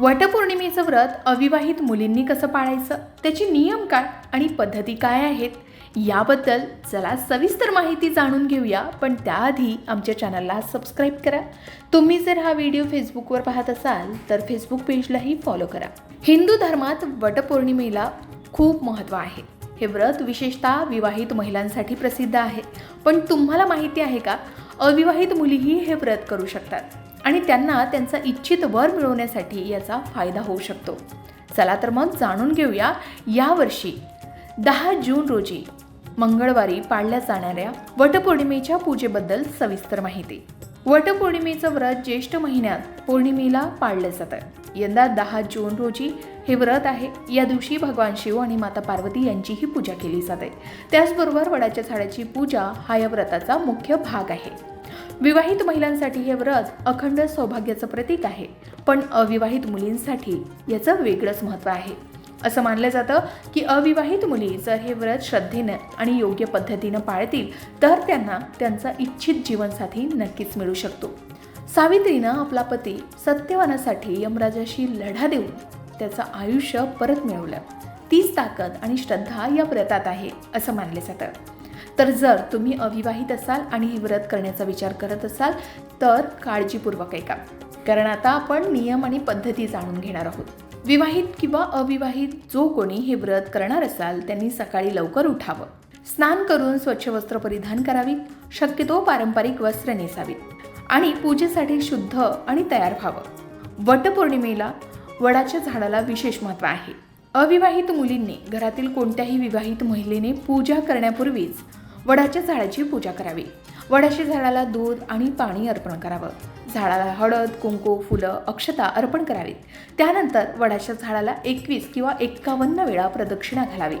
वटपौर्णिमेचं व्रत अविवाहित मुलींनी कसं पाळायचं? त्याचे नियम काय आणि पद्धती काय आहेत? याबद्दल चला सविस्तर माहिती जाणून घेऊया पण त्याआधी आमच्या चॅनलला सबस्क्राईब करा. तुम्ही जर हा व्हिडिओ फेसबुकवर पाहत असाल तर फेसबुक पेजलाही फॉलो करा. हिंदू धर्मात वटपौर्णिमेला खूप महत्त्व आहे. हे व्रत विशेषतः विवाहित महिलांसाठी प्रसिद्ध आहे. पण तुम्हाला माहिती आहे का? अविवाहित मुलीही हे व्रत करू शकतात. आणि त्यांना त्यांचा इच्छित वर मिळवण्यासाठी याचा फायदा होऊ शकतो. चला तर मग जाणून घेऊया यावर्षी दहा जून रोजी मंगळवारी पाळल्या जाणाऱ्या वटपौर्णिमेच्या पूजेबद्दल सविस्तर माहिती. वटपौर्णिमेचं व्रत ज्येष्ठ महिन्यात पौर्णिमेला पाळलं जातं. यंदा दहा जून रोजी हे व्रत आहे. या दिवशी भगवान शिव आणि माता पार्वती यांचीही पूजा केली जाते. त्याचबरोबर वडाच्या झाडाची पूजा हा या व्रताचा मुख्य भाग आहे. विवाहित महिलांसाठी हे व्रत अखंड सौभाग्याचं प्रतीक आहे. पण अविवाहित मुलींसाठी याचं वेगळंच महत्त्व आहे. असं मानलं जातं की अविवाहित मुली जर हे व्रत श्रद्धेनं आणि योग्य पद्धतीनं पाळतील तर त्यांना त्यांचा इच्छित जीवनसाथी नक्कीच मिळू शकतो. सावित्रीनं आपला पती सत्यवानासाठी यमराजाशी लढा देऊन त्याचं आयुष्य परत मिळवलं. तीच ताकद आणि श्रद्धा या व्रतात आहे असं मानले जातं. तर जर तुम्ही अविवाहित असाल आणि हे व्रत करण्याचा विचार करत असाल तर काळजीपूर्वक ऐका. कारण आता आपण नियम आणि पद्धती जाणून घेणार आहोत. विवाहित किंवा अविवाहित जो कोणी हे व्रत करणार असाल त्यांनी सकाळी लवकर उठावं. स्नान करून स्वच्छ वस्त्र परिधान करावीत शक्यतो पारंपरिक वस्त्र नेसावीत. आणि पूजेसाठी शुद्ध आणि तयार व्हावं. वटपौर्णिमेला वडाच्या झाडाला विशेष महत्त्व आहे. अविवाहित मुलींनी घरातील कोणत्याही विवाहित महिलेने पूजा करण्यापूर्वीच वडाच्या झाडाची पूजा करावी. वडाच्या झाडाला दूध आणि पाणी अर्पण करावं. झाडाला हळद कुंकू फुलं अक्षता अर्पण करावीत. त्यानंतर वडाच्या झाडाला एकवीस किंवा एक्कावन्न वेळा प्रदक्षिणा घालावी.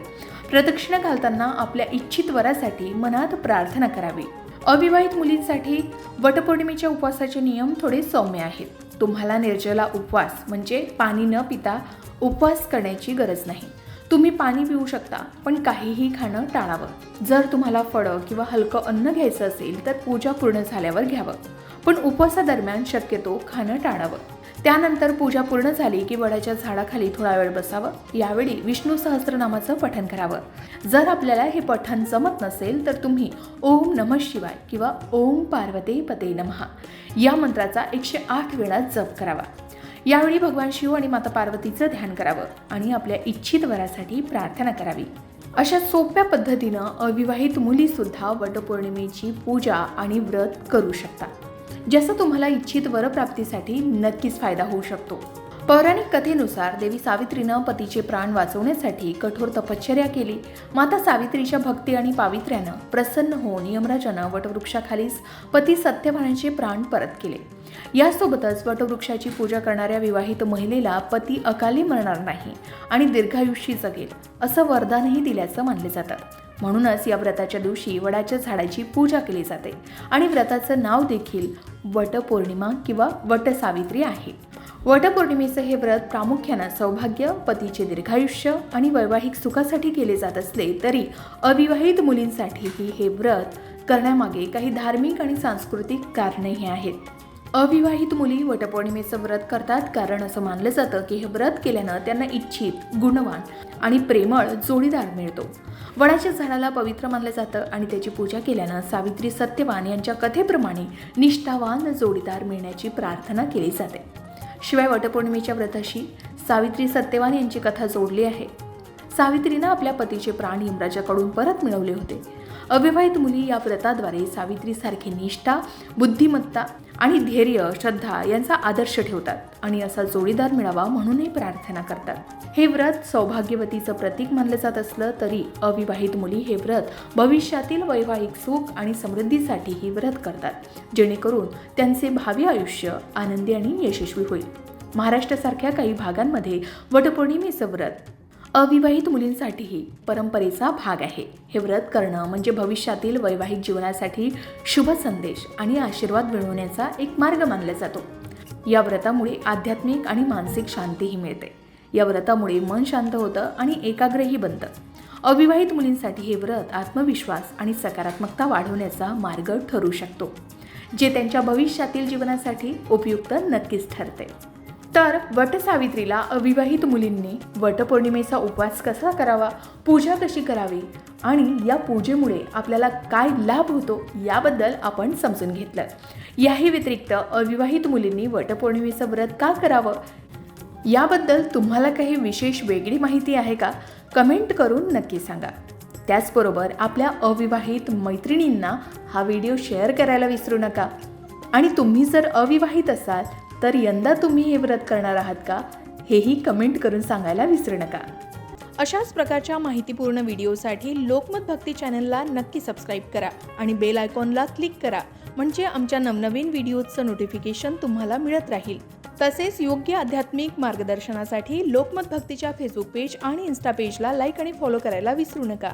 प्रदक्षिणा घालताना आपल्या इच्छित वरासाठी मनात प्रार्थना करावी. अविवाहित मुलींसाठी वटपौर्णिमेच्या उपवासाचे नियम थोडे सौम्य आहेत. तुम्हाला निर्जला उपवास म्हणजे पाणी न पिता उपवास करण्याची गरज नाही. तुम्ही पाणी पिऊ शकता पण काहीही खाणं टाळावं. जर तुम्हाला फळं किंवा हलकं अन्न घ्यायचं असेल तर पूजा पूर्ण झाल्यावर घ्यावं. पण उपवासादरम्यान शक्यतो खाणं टाळावं. त्यानंतर पूजा पूर्ण झाली की वडाच्या झाडाखाली थोडा वेळ बसावं. यावेळी विष्णू सहस्त्रनामाचं पठण करावं. जर आपल्याला हे पठण जमत नसेल तर तुम्ही ओम नम शिवाय किंवा ओम पार्वते पते नमहा या मंत्राचा एकशे आठ वेळा जप करावा. यावेळी भगवान शिव आणि माता पार्वतीचं ध्यान करावं आणि आपल्या इच्छित वरासाठी प्रार्थना करावी. अशा सोप्या पद्धतीनं अविवाहित मुलीसुद्धा वटपौर्णिमेची पूजा आणि व्रत करू शकतात ज्याचा तुम्हाला इच्छित वरप्राप्तीसाठी नक्कीच फायदा होऊ शकतो. पौराणिक कथेनुसार देवी सावित्रीनं पतीचे प्राण वाचवण्यासाठी कठोर तपश्चर्या केली. माता सावित्रीच्या भक्ती आणि पावित्र्यानं प्रसन्न होऊन यमराजानं वटवृक्षाखालीच पती सत्यवानाचे प्राण परत केले. यासोबतच वटवृक्षाची पूजा करणाऱ्या विवाहित महिलेला पती अकाली मरणार नाही आणि दीर्घायुष्य जगेल असं वरदानही दिल्याचं मानले जातं म्हणूनच या व्रताच्या दिवशी वडाच्या झाडाची पूजा केली जाते आणि व्रताचं नाव देखील वटपौर्णिमा किंवा वटसावित्री आहे. वटपौर्णिमेचं हे व्रत प्रामुख्यानं सौभाग्य पतीचे दीर्घायुष्य आणि वैवाहिक सुखासाठी केले जात असले तरी अविवाहित मुलींसाठीही हे व्रत करण्यामागे काही धार्मिक आणि सांस्कृतिक कारणेही आहेत. अविवाहित मुली वटपौर्णिमेचं व्रत करतात कारण असं मानलं जातं की हे व्रत केल्यानं त्यांना इच्छित गुणवान आणि प्रेमळ जोडीदार मिळतो. वडाच्या झाडाला पवित्र मानलं जातं आणि त्याची पूजा केल्यानं सावित्री सत्यवान यांच्या कथेप्रमाणे निष्ठावान जोडीदार मिळण्याची प्रार्थना केली जाते. शिवाय वटपौर्णिमेच्या व्रताशी सावित्री सत्यवान यांची कथा जोडली आहे. सावित्रीनं आपल्या पतीचे प्राण यमराजाकडून परत मिळवले होते. अविवाहित मुली या व्रताद्वारे सावित्रीसारखी निष्ठा बुद्धिमत्ता आणि धैर्य श्रद्धा यांचा आदर्श ठेवतात आणि असा जोडीदार मिळावा म्हणूनही प्रार्थना करतात. हे व्रत सौभाग्यवतीचं प्रतीक मानलं जात असलं तरी अविवाहित मुली हे व्रत भविष्यातील वैवाहिक सुख आणि समृद्धीसाठीही व्रत करतात जेणेकरून त्यांचे भावी आयुष्य आनंदी आणि यशस्वी होईल. महाराष्ट्रासारख्या काही भागांमध्ये वटपौर्णिमेचं व्रत अविवाहित मुलींसाठीही परंपरेचा भाग आहे. हे व्रत करणं म्हणजे भविष्यातील वैवाहिक जीवनासाठी शुभ संदेश आणि आशीर्वाद मिळवण्याचा एक मार्ग मानला जातो. या व्रतामुळे आध्यात्मिक आणि मानसिक शांतीही मिळते. या व्रतामुळे मन शांत होतं आणि एकाग्रही बनतं. अविवाहित मुलींसाठी हे व्रत आत्मविश्वास आणि सकारात्मकता वाढवण्याचा मार्ग ठरू शकतो जे त्यांच्या भविष्यातील जीवनासाठी उपयुक्त नक्कीच ठरते. तर वटसावित्रीला अविवाहित मुलींनी वटपौर्णिमेचा उपवास कसा करावा पूजा कशी करावी आणि या पूजेमुळे आपल्याला काय लाभ होतो याबद्दल आपण समजून घेतलं. याही व्यतिरिक्त अविवाहित मुलींनी वटपौर्णिमेचं व्रत का करावं? याबद्दल तुम्हाला काही विशेष वेगळी माहिती आहे का? कमेंट करून नक्की सांगा. त्याचबरोबर आपल्या अविवाहित मैत्रिणींना हा व्हिडिओ शेअर करायला विसरू नका. आणि तुम्ही जर अविवाहित असाल तर यंदा तुम्ही हे व्रत करणार आहात का? हेही कमेंट करून सांगायला विसरू नका. अशाच प्रकारच्या माहितीपूर्ण व्हिडिओसाठी लोकमत भक्ती चॅनलला नक्की सबस्क्राईब करा आणि बेल आयकॉनला क्लिक करा म्हणजे आमच्या नवनवीन व्हिडिओचं नोटिफिकेशन तुम्हाला मिळत राहील. तसेच योग्य आध्यात्मिक मार्गदर्शनासाठी लोकमत भक्तीच्या फेसबुक पेज आणि इन्स्टा पेजला लाईक आणि फॉलो करायला विसरू नका.